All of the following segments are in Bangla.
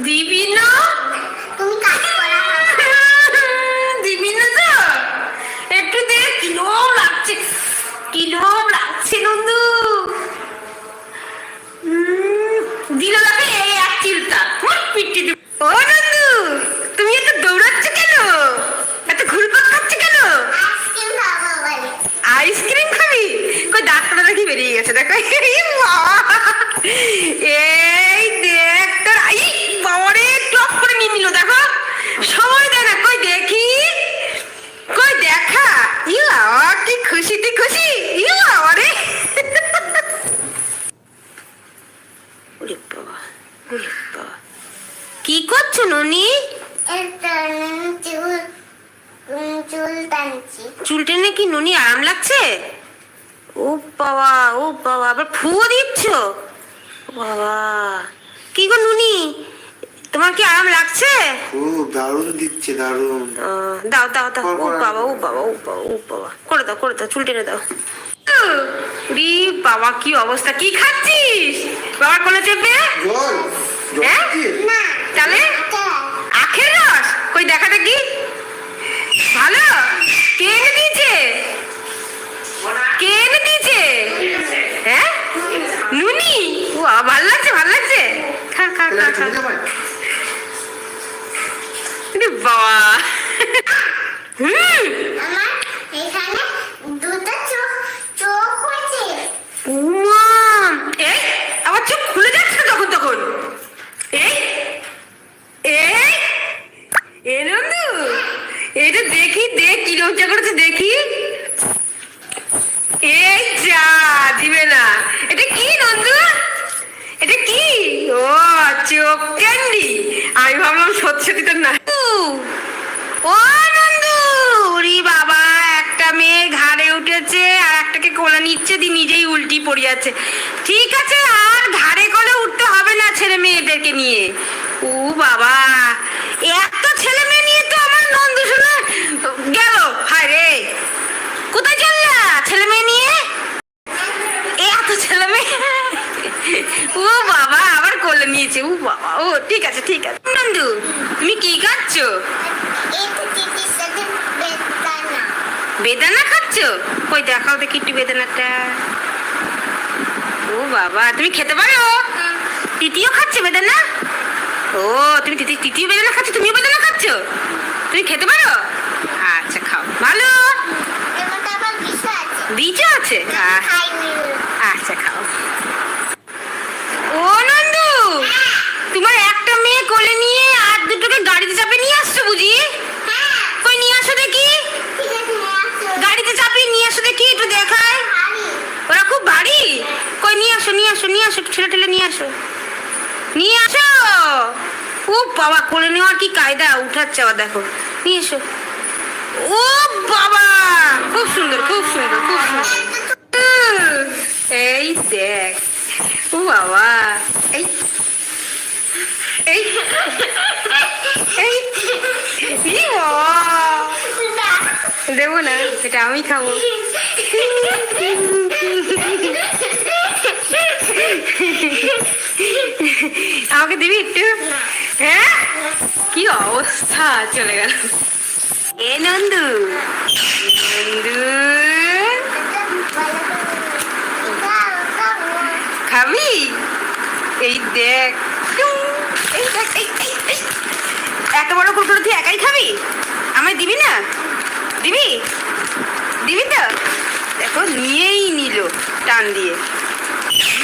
দিবি না? তুমি কাজ করা দিবি না তো একটু দে কিরম লাগছে কিরম লাগছে নন্দু উম, দিল লাগে এই এক চিলটা হুট, পিটি দিব। ও নন্দু তুমি এত দৌড়াচ্ছ কেন এত ঘুরপাক খাচ্ছ কেন আইসক্রিম খাব বলে আইসক্রিম খাবি কই দাঁতটা দেখি বেরিয়ে গেছে দেখো এই বাবা। এই দেখ তোর আই বাবারে টপ করে নিয়ে নিল দেখো সময় দেয় না কই দেখি কই দেখা ই বাবা কি খুশি তুই খুশি ই বাবারে ওরে বাবা ওরে বাবা কি করছ ননি এটা উম, চুল উম, চুল টানছি চুল টেনে কি নুনি আরাম লাগছে? ও বাবা ও বাবা আবার ফুও দিচ্ছ? বাবা কি গো নুনি? তোমার কি আরাম লাগছে? খুব দারুণ দিচ্ছে দারুণ। দাও দাও দাও। ও বাবা ও বাবা ও বাবা ও বাবা। করে দাও করে দাও চুল টেনে দাও। রি বাবা কি অবস্থা? কি খাচ্ছিস? বাবার কোলে চেপে? হ্যাঁ? তাহলে এটা আখের রস? কই দেখা দেখি? ভালো? কে এনে দিয়েছে কে এনে দিয়েছে হ্যাঁ নুনি ও ভালো লাগছে ভালো লাগছে খা খা খা খা বাবা আবার চোখ খুলে যাচ্ছে তখন তখন এ নন্দু এটা দেখি, দেখ কি রোজা করেছে, দেখি। এই যা, দিবে না। এটা কি নন্দু এটা কি? ও, চোখ ক্যান্ডি। আমি ভাবলাম সত্যি সত্যি তো না। ও, নন্দু! ওরে বাবা, একটা মেয়ে ঘাড়ে উঠেছে, আর একটাকে কোলে নিচ্ছে দি নিজেই উল্টি পড়ে যাচ্ছে। ঠিক আছে, আর ঘাড়ে কোলে উঠতে হবে না ছেলে মেয়েদেরকে নিয়ে। ও বাবা, এত গেল? হায় রে। কোথায় চললা? ছেলে মেয়ে নিয়ে? এ এত ছেলে মেয়ে? ও বাবা, আবার কোলে নিয়েছে। ও বাবা, ও, ঠিক আছে ঠিক আছে। নন্দু, তুমি কি খাচ্ছ? বেদানা খাচ্ছ? কই, দেখাও দেখি একটু বেদানাটা। ও বাবা, তুমি খেতে পারো? তৃতীয় খাচ্ছে বেদানা? ও, তুমি তৃতীয় বেদানা খাচ্ছ? তুমিও বেদানা খাচ্ছ? তুমি খেতে পারো? ভালো। বিষয় আছে। আচ্ছা খাও। ও নন্দু! তোমার একটা মেয়ে কোলে নিয়ে আর দুটোকে গাড়িতে চাপে নিয়ে আসছো বুঝি? কই নিয়ে আসো দেখি। গাড়িতে চাপিয়ে নিয়ে আসো দেখি একটু দেখায় ওরা খুব ভারী। কই নিয়ে আসো নিয়ে আসো নিয়ে আসো একটু ঠেলে ঠেলে নিয়ে আসো। নিয়ে আসো! ও বাবা কোলে নেওয়ার কি কায়দা? উঠাচ্ছে আবার দেখো। নিয়ে এসো। ও বাবা খুব সুন্দর খুব সুন্দর খুব সুন্দর এই দেখ ও বাবা এই এই এই দেবো না এটা আমি খাব আমাকে দিবি একটু হ্যাঁ কি অবস্থা চলে গেল এ নন্দু নন্দু খাবি এই দেখ এই দেখ এই এত বড় কুকুর তুই একাই খাবি আমায় দিবি না দিবি দিবি তো দেখো নিয়েই নিল টান দিয়ে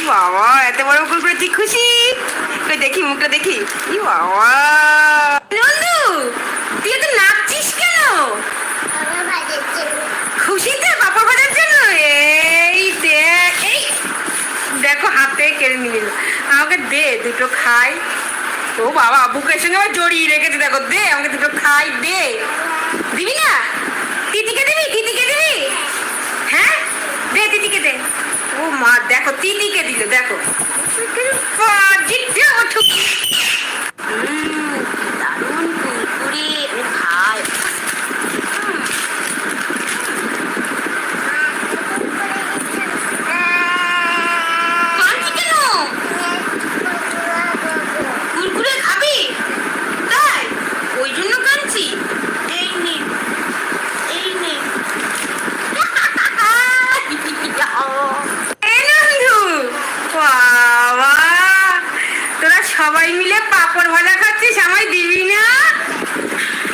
বাবা এত বড় কুকুর তুই খুশি দেখি মুখটা দেখি ই বাবা নন্দু তুই তো নাচছিস কেন আমার বাজের জন্য খুশিতে পাপা ভাজার জন্য এই দেখ এই দেখো হাতে কেড়ে নিয়ে আমাকে দে, দুটো খাই। ও বাবা, বুকের সঙ্গে আমার জড়িয়ে রেখেছে, দেখো, দে, আমাকে দুটো খাই, দে। দিবি না? তিতিকে দিবি? তিতিকে দিবি? হ্যাঁ? দে, তিতিকে দে। ও মা, দেখো, তিতিকে দিল, দেখো ওঠো দারুণ কুরকুরে আমি খাই কাঁদছি কেন কুরকুরে খাবি তাই ওই জন্য কাঁদছি এই নে এই নে এই নন্দু বাবা তোরা সবাই মিলে পাপড় ভাজা খাচ্ছিস? আমায় দিবি না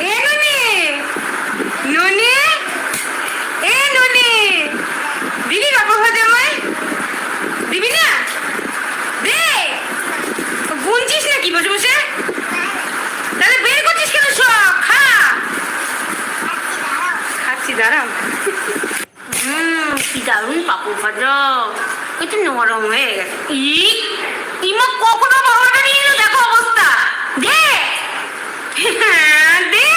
এ ননে ননে এ ননে দিবি পাপড় ভাজা আমায় দিবি না দে গুনছিস নাকি বসে বসে তাহলে বের করছিস কেন সব খা খাচ্ছি দাঁড়াও হুম কি দারুণ পাপড় ভাজা একটু নরম হয়ে গেছে ই ইমা কখনো বাবাটা নিয়ে এলো দেখো অবস্থা দে হ্যাঁ, দে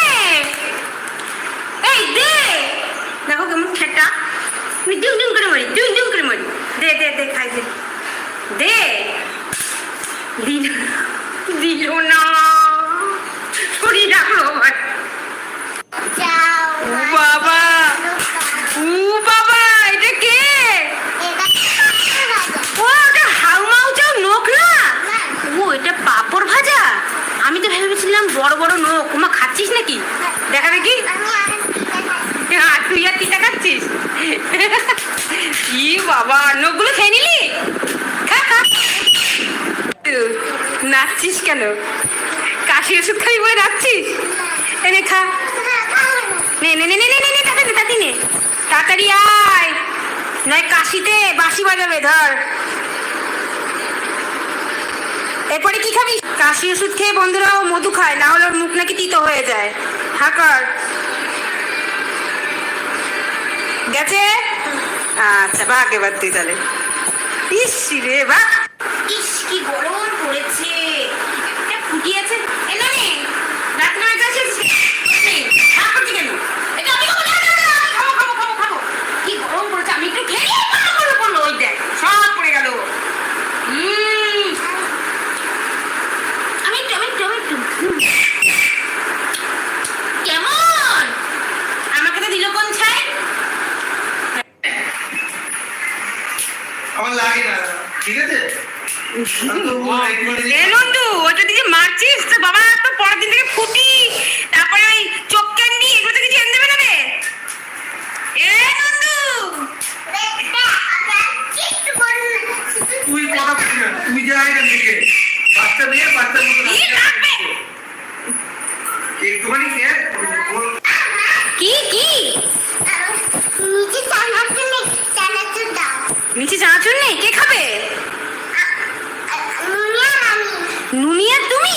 এই দে দেখো কেমন খেটা আমি ডিম ডিম করে মারি ডিম ডিম করে মারি দে দে দে খাই দে দে দিল না। আমার বাবা। ও বাবা এটা কে? ও ওটা হাউমাউ চাও নোক না ও এটা পাপড় ভাজা? আমি তো ভেবেছিলাম বড় বড় নোক ওমা খাচ্ছিস নাকি? দেখা দেখি। হ্যাঁ, তুই আর তিতা খাচ্ছিস? ই বাবা নোকগুলো খেয়ে নিলি? খা খা। নাচছিস কেন? কাশি ওষুধ খাবি বলে নাচছিস? এনে খা। নে নে নে নে নে নে তাড়াতাড়ি তাড়াতাড়ি তাড়াতাড়ি আয়। নয় কাশিতে বাঁশি বাজাবে, ধর। এরপরে কি খাবি? কাশি ওষুধ খেয়ে বন্ধুরা ও মধু খায়, না হলে ওর মুখ নাকি তিতো হয়ে যায়। হাকার গেছে? আচ্ছা ভাগ এবার তুই তাহলে। ইস রে বা ইস কি গরম পড়েছে এটা ফুটিয়েছে এলো নে রাত নয় কাছে ভাগ করছি কেন এটা আমি খাব না, না, না, আমি খাব খাব খাব খাব কি গরম পড়েছে আমি একটু খেয়ে নিই, পড়ল পড়ল পড়ল ওই দেখ সব পড়ে গেল হুম আমি একটু আমি একটু আমি একটু হুম। কেমন আমাকে তো দিল কোন ছাই আমার লাগে না ঠিক আছে ও এ নন্দু ওটা দিকে মারছিস তো বাবা তো পরের দিন থেকে ফুটি। তারপরে ওই চোখ ক্যান্ডি এগুলো তো কিছু এনে দেবে না রে? এ তুই কথা তুই যা এখান থেকে বাচ্চা মেয়ে বাচ্চার মতো কি লাগবে? একটুখানি খেয়ে বল। কি কি নিচে চানাচুর নেই চানাচুর দাও নিচে চানাচুর নেই কে খাবে নুনি আর আমি নুনি আর তুমি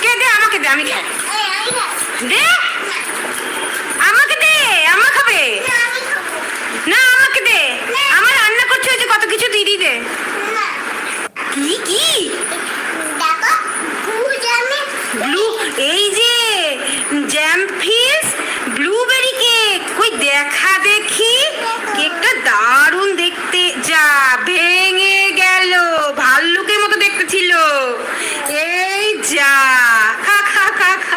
কে দে, আমাকে দে, আমি খাই। দে। আমাকে দে আমা খাবে। না, আমাকে দে। আমার রান্না করছে যে কত কিছু দিদি দে। কি কি? ব্লু, এই যে জ্যাম ফিস ব্লুবেরি কেক কই, দেখা দেখি। কেকটা দারুণ দেখতে। যা, ভেঙে গেল। ভাল্লুকের মতো দেখতে ছিল। এই যা খা খা খা খা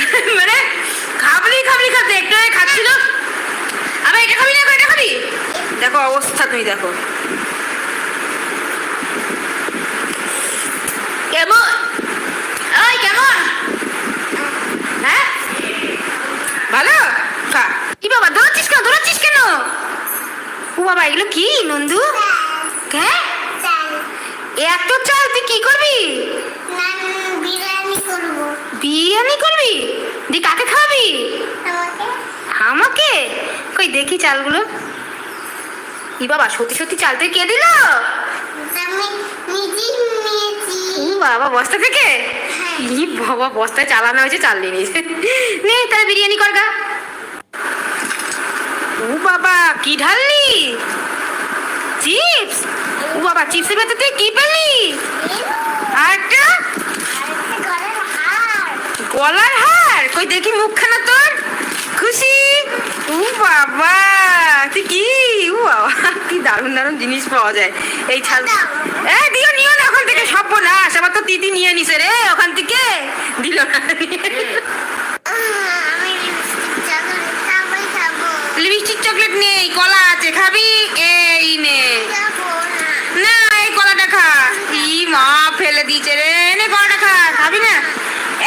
মানে খাবলি খাবলি খাতে একটু খাচ্ছিল। আবার এটা খাবি না এটা খাবি? দেখো অবস্থা তুমি দেখো। কেমন? ওই কেমন? হ্যাঁ? ভালো? কি বাবা দৌড়াচ্ছিস কেন? দৌড়াচ্ছিস কেন? ও বাবা এগুলো কি নন্দু? হ্যাঁ? এত চাল তুই কি করবি? করব বিরিয়ানি করবি? দি কাকে খাওয়াবি? আমাকে। কই দেখি চালগুলো। ই বাবা সত্যি সত্যি চাল তুই কে দিল? বাবা বস্তা থেকে? ই বাবা বস্তায় চালানো হয়েছে চাল নিয়ে নে তাহলে বিরিয়ানি কর গা। ও বাবা কি ঢাললি? চিপস? ও বাবা চিপসের ভেতর তুই কি পেলি? আর একটা ঘরের হার গলার হার? কই দেখি মুখখানা তোর? খুশি? ও বাবা, তুই কি? ও বাবা, কি দারুণ দারুণ জিনিস পাওয়া যায়। এই ছাল এ, দিও, নিও না ওখান থেকে সব না আবার তো তিতি নিয়ে নিছে রে, ওখান থেকে। দিল না। লিপস্টিক চকলেট নেই, কলা আছে, খাবি? এই নে। না, এই কলাটা খা। ই মা, ফেলে দিয়েছে রে। নে, কলাটা খা, খাবি না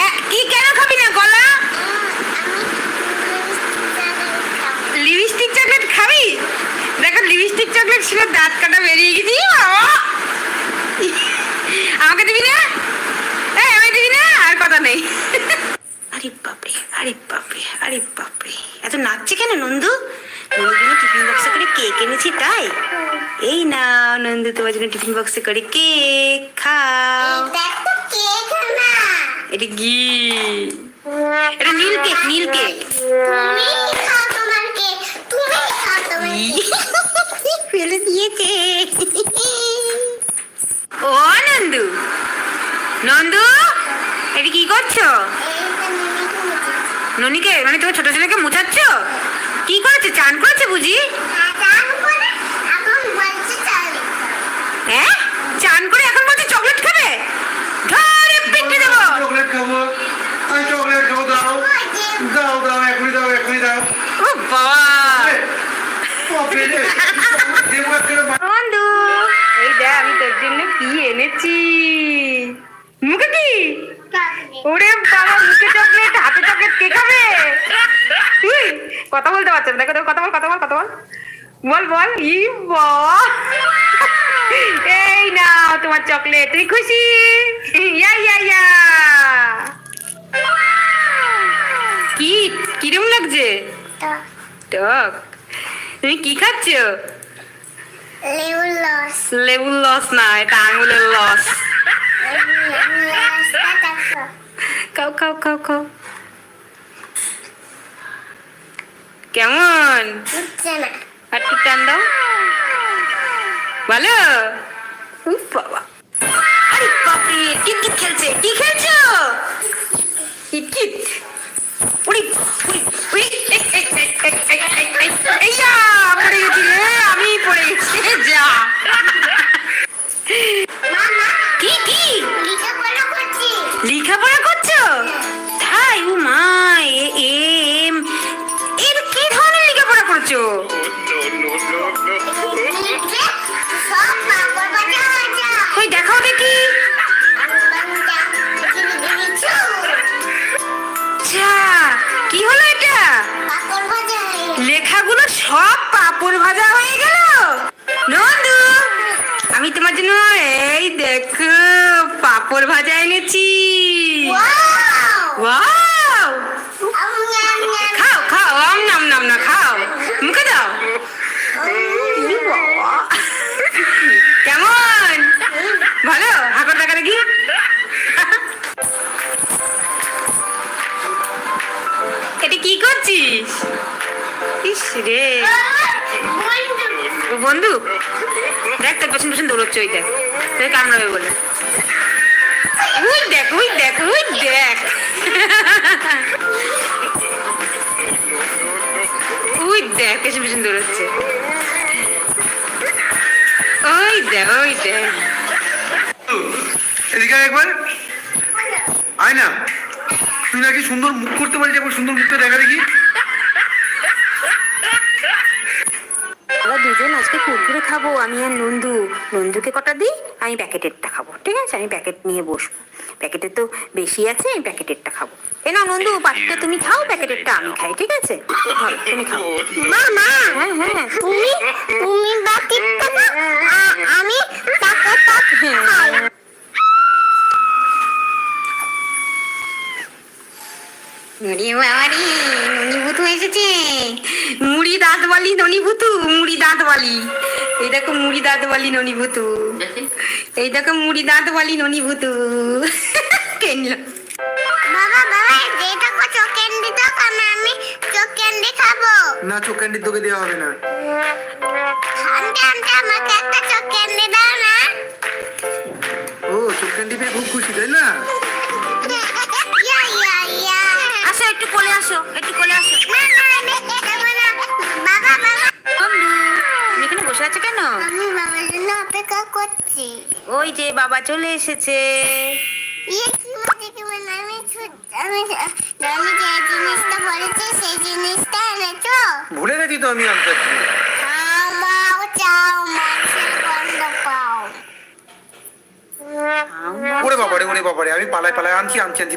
এ, কি কেন খাবি না কলা আমি লিপস্টিক লিপস্টিক চকলেট খাব চকলেট খাবি দেখো লিপস্টিক চকলেট ছিল দাঁত কাটা বেরিয়ে গেছি বাবা। আমাকে দিবি না? এই আমি দিবি না? আর কথা নেই। আরে বাপরে আরে বাপরে আরে বাপরে। এত নাচছে কেন নন্দু? নন্দুর জন্য টিফিন বক্সে করে কেক এনেছি তাই? এই না নন্দু তোমার জন্য টিফিন বক্সে করে কেক খাও। এটা তো কেক না এটা ঘি। এটা নীল কেক নীল কেক তুমি খাও তোমার কেক তুমি খাও তোমার কেক ফেলে দিয়েছে ও নন্দু। নন্দু এটা কি করছ? ননিকে মানে তোমার ছোট ছেলেকে মুছাচ্ছ? কি করেছে? চান করেছে বুঝি? হ্যাঁ? চান করে এখন বলছে চকলেট খাবে? ধরে পেটে দেবো। চকলেট খাব। আমি চকলেট খাব দাও। দাও দাও এখনই দাও এখনই দাও। ও বাবা। বন্ধু এই দেখ আমি তোর জন্য কি এনেছি? মুখে কি? ওরে বাবা মুখে চকলেট হাতে চকলেট কে খাবে? তুই কথা বলতে পারছ না। দেখো দেখো কথা বল কথা বল কথা বল। বল বল। ই এই নাও তোমার চকলেট তুমি খুশি? ইয়া ইয়া ইয়া। কি কিরম লাগছে? টক। তুমি কি খাচ্ছ? লেবুর লস লেবুর লস না এটা আঙুলের লস খাও খাও খাও খাও কেমন আর একটু টান দাও ভালো বাবা কিটকিট খেলছে কি খেলছো কিটকিট উড়ি উড়ি উড়ি এই, এই, এই, এই, এই, এই, এই, এই, যা, পড়ে দেখ, তোর পেছন পেছন দৌড়চ্ছে ওই দেখ। তোকে কামড়াবে বলে। ওই দেখ ওই দেখ ওই দেখ। ওই দেখ পেছন পেছন দৌড়চ্ছে। ওই দেখ ওই দেখ। এদিকে একবার। আয় না। তুই নাকি সুন্দর মুখ করতে পারিস, একবার সুন্দর মুখটা দেখা দেখি। আমরা দুজন আজকে কুরকুরে খাব, আমি আর নন্দু। নন্দুকে কটা দিই? আমি প্যাকেটেরটা খাব, ঠিক আছে? আমি প্যাকেট নিয়ে বসবো। প্যাকেটে তো বেশি আছে, আমি প্যাকেটেরটা খাব। এ না নন্দু পাখিটা তুমি খাও, প্যাকেটেরটা আমি খাই, ঠিক আছে? তুমি খাও। মা হ্যাঁ হ্যাঁ তুমি তুমি বাকিটা আমি টাকাটা খাই। মুড়ি বাবারি ননিভূতু এসেছে। মুড়ি দাঁতওয়ালি ননিভূতু মুড়ি দাঁতওয়ালি। এই দেখো মুড়ি দাঁতওয়ালি ননিভূতু। এই দেখো মুড়ি দাঁতওয়ালি ননিভূতু। কেনলো। বাবা বাবা যেটা কো চোখ ক্যান্ডি দাও আমি আমি চোখ ক্যান্ডি খাব। না চোখ ক্যান্ডি তোকে দেওয়া হবে না। আন্টি আন্টি আমাকে একটা চোখ ক্যান্ডি দাও না। ও চোখ ক্যান্ডি পেয়ে খুব খুশি তাই না? আসো একটু কোলে আসো। এখানে বসে আছো কেন? আমি বাবার জন্য অপেক্ষা করছি। ওই যে বাবা চলে এসেছে। ইয়ে কি মানে কি মানে আমি আমি আমি যে জিনিসটা বলেছি সেই জিনিসটা এনেছো? ভুলে গেছি তো আমি আনতে আমাও চাও মাছের গন্ধ পাও। ওরে বাবারে ওরে বাবারে আমি পালায় পালায় আনছি আনছি আনছি।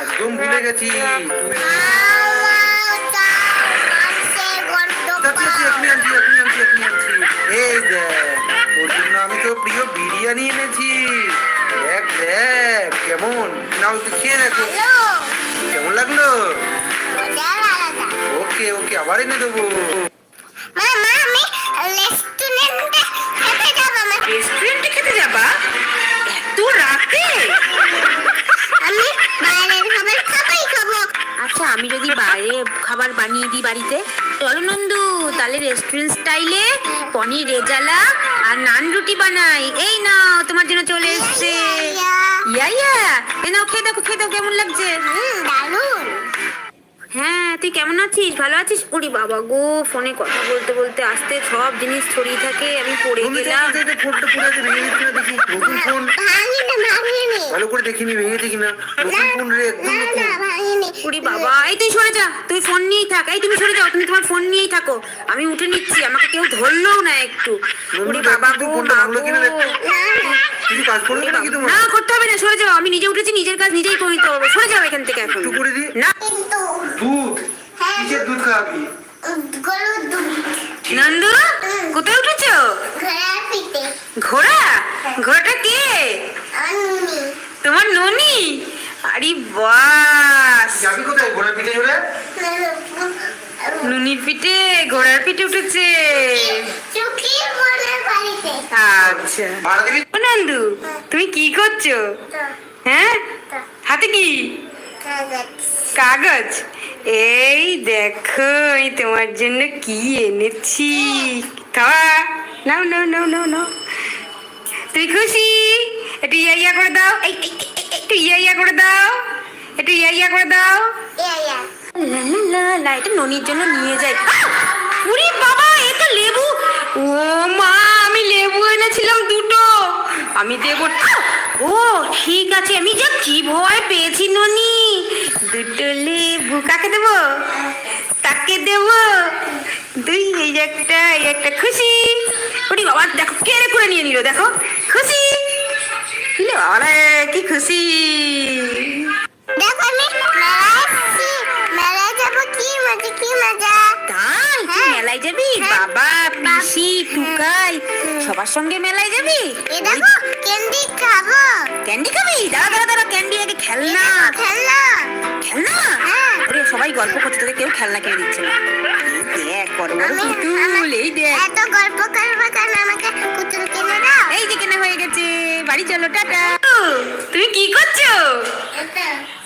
একদম ভুলে গেছি। এই দেখ আমি তো প্রিয় বিরিয়ানি এনেছি। দেখ দেখ কেমন? নাও তুই খেয়ে দেখো। কেমন লাগল? ওকে ওকে আবার এনে দেবো। রেস্টুরেন্টে খেতে যাবা? এত রাতে? আচ্ছা আমি যদি বাইরে খাবার বানিয়ে দিই বাড়িতে চলো নন্দু তাহলে রেস্টুরেন্ট স্টাইলে পনির রেজালা আর নান রুটি বানাই। এই নাও তোমার জন্য চলে এসছে। ইয়া, এ নাও খেয়ে দেখো খেয়ে দেখো কেমন লাগছে? দারুণ। হ্যাঁ তুই কেমন আছিস? ভালো আছিস? ওরে বাবা গো ফোনে কথা বলতে বলতে আসতে সব জিনিস ছড়িয়ে থাকে আমি পড়ে গেলাম। ফোনটা পুরো দেখি। নতুন ফোন ভালো করে দেখিনি ভেঙেছে কিনা নতুন ফোন রে একদম না নতুন। না ভাঙিনি। ওরে বাবা এই তুই সরে যা তুই ফোন নিয়েই থাক এই তুমি সরে যাও তুমি তোমার ফোন নিয়েই থাকো। আমি উঠে নিচ্ছি আমাকে কেউ ধরলেও না একটু। ওরে বাবা গো ভাঙলো কিনা কিছু কাজ করবে নাকি তোমার? না করতে হবে না সরে যাও আমি নিজে উঠেছি নিজের কাজ নিজেই করে নিতে পারব সরে যাও এখান থেকে এখন। করে না। কিন্তু দুধ। হ্যাঁ। কিসের দুধ খাওয়াবি? গরুর দুধ। নন্দু কোথায় উঠেছো? ঘোড়া? ঘোড়াটা কে? তোমার ননি? আরে বাস। যাবি কোথায়? ঘোড়ার পিঠে চড়ে নুনির পিঠে ঘোড়ার পিঠে উঠেছে। আচ্ছা। নন্দু তুমি কি করছ? হ্যাঁ? হাতে কি? কাগজ? এই দেখো আমি তোমার জন্য কি এনেছি? খাওয়া নাও নাও নাও নাও নাও। তুই খুশি? একটু ইয়া ইয়া করে দাও। এই এই, এই, এই, একটু ইয়া ইয়া করে দাও। একটু ইয়া ইয়া করে দাও। লা লা লা এটা ননির জন্য নিয়ে যাই। বাবা এটা লেবু। ও মা, আমি লেবু এনেছিলাম দুটো। আমি দেব ও, ঠিক আছে, আমি যা কি ভয় পেয়েছি ননি। দুটো লেবু কাকে দেব? তাকে দেব। দুই, এই একটা এই একটা, খুশি। ওরে বাবা, দেখো কেড়ে করে নিয়ে নিল, দেখো, খুশি। বাবা কি খুশি। যাবি? হ্যাঁ। বাবা পিসি টুকাই সবার সঙ্গে মেলায় যাবি? এ দেখো ক্যান্ডি খাব। ক্যান্ডি খাবি? দাঁড়া দাঁড়া দাঁড়া ক্যান্ডি আগে খেলনা। খেলনা। খেলনা? হ্যাঁ। ওরে সবাই গল্প করতে তোকে কেউ খেলনা কিনে দিচ্ছে না। এই দেখ বড় বড় আমি পুতুল এই দেখ। এত গল্প করব কারণ আমাকে পুতুল কিনে দাও। এই যে কেনা হয়ে গেছে বাড়ি চলো টাটা। তুমি কি করছ?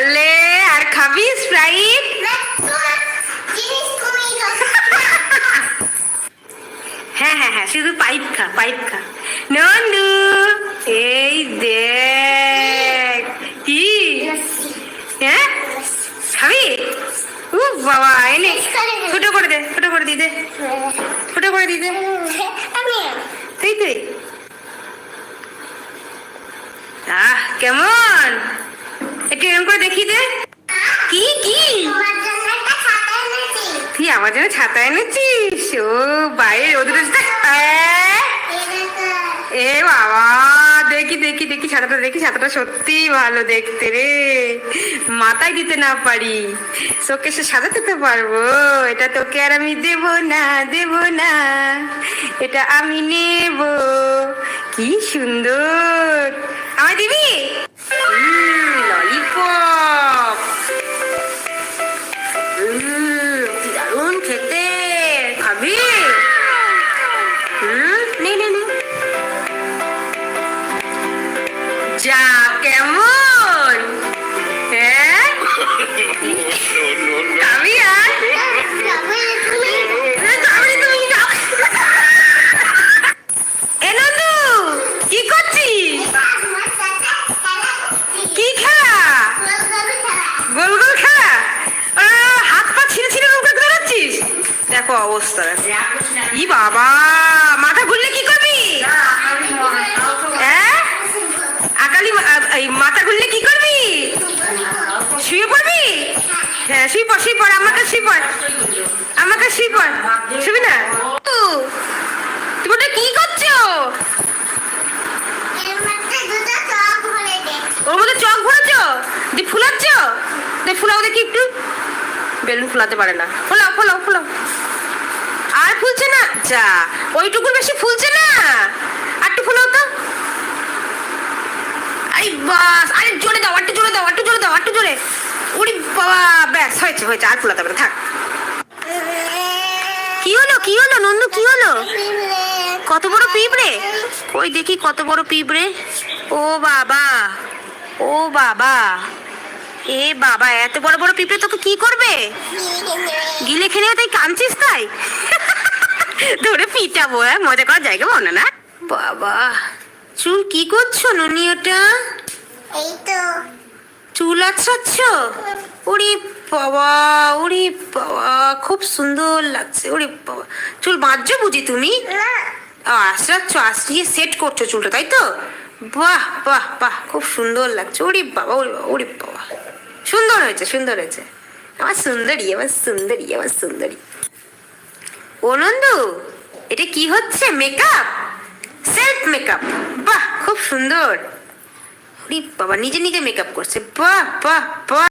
তাহলে আর খাবি স্প্রাইট হ্যাঁ হ্যাঁ হ্যাঁ শুধু পাইপ খা পাইপ খা। নন্দু, এই দেখ, কি? হ্যাঁ? খাবি? উ বাবা এনে ফুটো করে দে ফুটো করে দি দে। ফুটো করে দি দে। তুই তুই আহ, কেমন? এরকম করে দেখি দে কি কি? তুই আমার জন্য ছাতা এনেছিস? ও, বাইরে রোদ রোদ এ বাবা, দেখি দেখি দেখি ছাতাটা দেখি ছাতাটা সত্যি ভালো দেখতে রে। মাথায় দিতে না পারি। চোখে সে সাজাতে তো পারব। এটা তোকে আর আমি দেব না দেব না। এটা আমি নেব। কি সুন্দর। আমায় দিবি? 그. দেখো অবস্থা। ই বাবা, মাথা ঘুরলে কি করবি? হ্যাঁ? আকালি মাথা ঘুরলে কি করবি? শুয়ে পড়বি? হ্যাঁ শুয়ে পড় শুয়ে পড়, আমাকে শুয়ে পড়, আমাকে শুয়ে পড়, শুবি না? তুমি ওটা কি করছ? ওর মধ্যে চক ভরেছো দিয়ে ফুলাচ্ছ? দিয়ে ফুলাও দেখি একটু। বেলুন ফুলাতে পারে না। ফোলাও ফোলাও ফোলাও। ফুলছে না? যা, ওইটুকু বেশি ফুলছে না? আর একটু ফোলাও তো আরে বাস, আরে জোরে দাও একটু জোরে দাও একটু জোরে দাও একটু জোরে। উড়ি বাবা, ব্যাস, হয়েছে হয়েছে, আর ফুলাতে হবে থাক। কি হলো কি হলো, নন্দু, কি হলো? কত বড় পিঁপড়ে? ওই দেখি কত বড় পিঁপড়ে। ও বাবা ও বাবা। এ বাবা, এত বড় বড় পিঁপড়ে তোকে কি করবে? গিলে খেলে তাই কাঁদছিস তাই? ধরে পিটাবো হ্যাঁ মজা করার জায়গা মনে না বাবা চুল কি করছ নুনি ওটা? এই তো। চুল আছড়াচ্ছ? ওরে বাবা ওরে বাবা খুব সুন্দর লাগছে ওরে বাবা। চুল বাঁধছো বুঝি তুমি? আশ্রাচ্ছ আশ্রিয়ে সেট করছ চুলটা তাই তো? বাহ বাহ বাহ খুব সুন্দর লাগছে ওরে বাবা ওরে বাবা ওরে বাবা। সুন্দর হয়েছে সুন্দর হয়েছে। আমার সুন্দরী আমার সুন্দরী আমার সুন্দরী। ও নন্দু, এটা কি হচ্ছে? মেকআপ সেলফ মেকআপ বাহ, খুব সুন্দর। বাবা, নিজে নিজে মেকআপ করছে। বাহ বাহ বাহ।